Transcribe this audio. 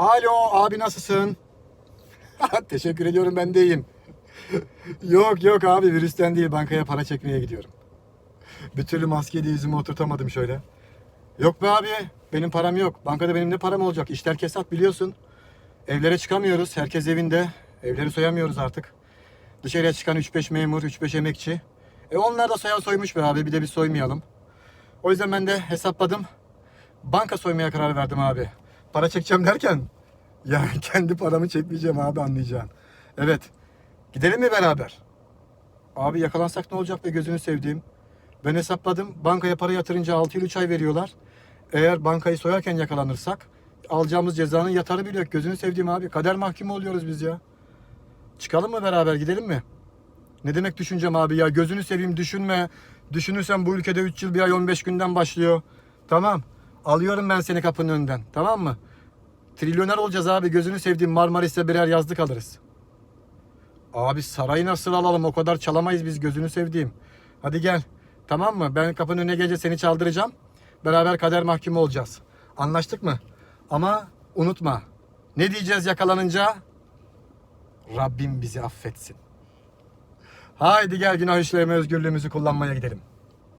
Alo abi nasılsın? Teşekkür ediyorum ben de iyiyim. yok yok abi virüsten değil bankaya para çekmeye gidiyorum. Bir türlü maskeyi de yüzüme oturtamadım şöyle. Yok be abi benim param yok. Bankada benim ne param olacak? İşler kesat biliyorsun. Evlere çıkamıyoruz. Herkes evinde. Evleri soyamıyoruz artık. Dışarıya çıkan 3-5 memur, 3-5 emekçi. E onlar da soya soymuş be abi. Bir de biz soymayalım. O yüzden ben de hesapladım. Banka soymaya karar verdim abi. Para çekeceğim derken ya kendi paramı çekmeyeceğim abi anlayacaksın. Evet. Gidelim mi beraber? Abi yakalansak ne olacak be gözünü sevdiğim. Ben hesapladım. Bankaya para yatırınca 6 yıl 3 ay veriyorlar. Eğer bankayı soyarken yakalanırsak alacağımız cezanın yatarı bile yok. Gözünü sevdiğim abi. Kader mahkumu oluyoruz biz ya. Çıkalım mı beraber gidelim mi? Ne demek düşüneceğim abi ya? Gözünü seveyim düşünme. Düşünürsen bu ülkede 3 yıl bir ay 15 günden başlıyor. Tamam. Alıyorum ben seni kapının önünden. Tamam mı? Trilyoner olacağız abi. Gözünü sevdiğim Marmaris'te birer yazlık alırız. Abi sarayı nasıl alalım? O kadar çalamayız biz gözünü sevdiğim. Hadi gel. Tamam mı? Ben kapının önüne gelince seni çaldıracağım. Beraber kader mahkumu olacağız. Anlaştık mı? Ama unutma. Ne diyeceğiz yakalanınca? Rabbim bizi affetsin. Haydi gel günah işleme özgürlüğümüzü kullanmaya gidelim.